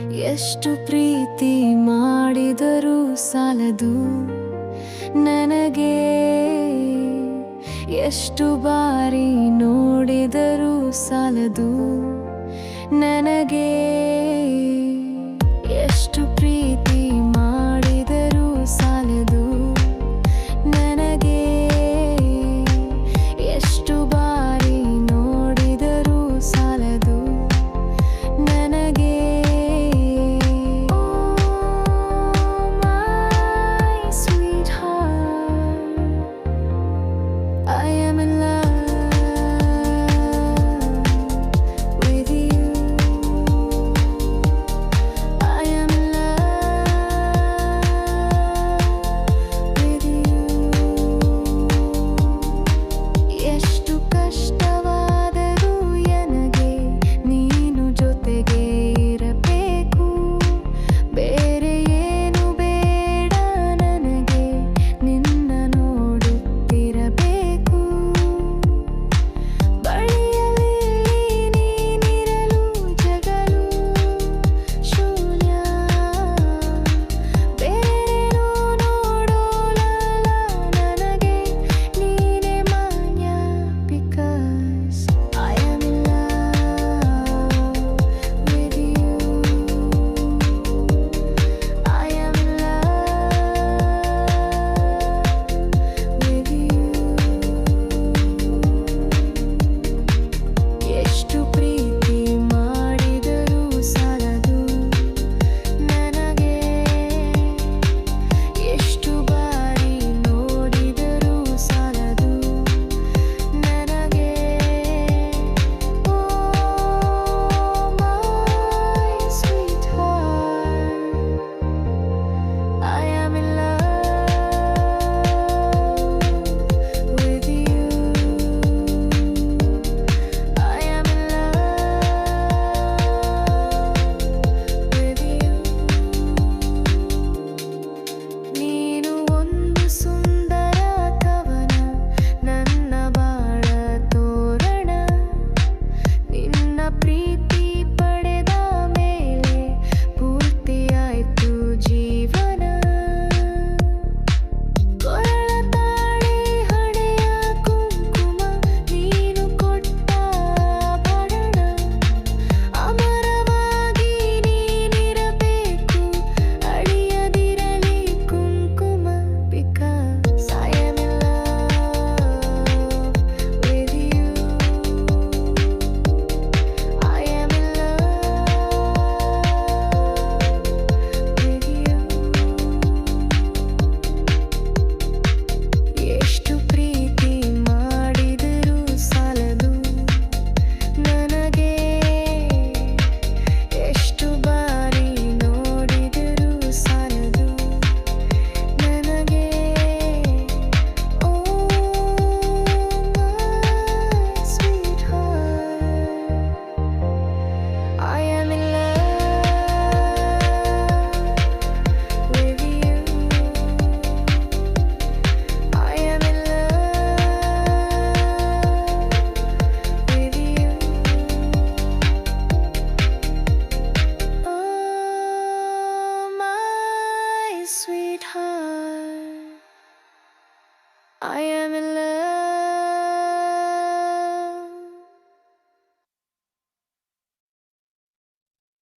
ಎಷ್ಟು ಪ್ರೀತಿ ಮಾಡಿದರೂ ಸಾಲದು? ನನಗೆ ಎಷ್ಟು ಬಾರಿ ನೋಡಿದರೂ ಸಾಲದು? ನನಗೆ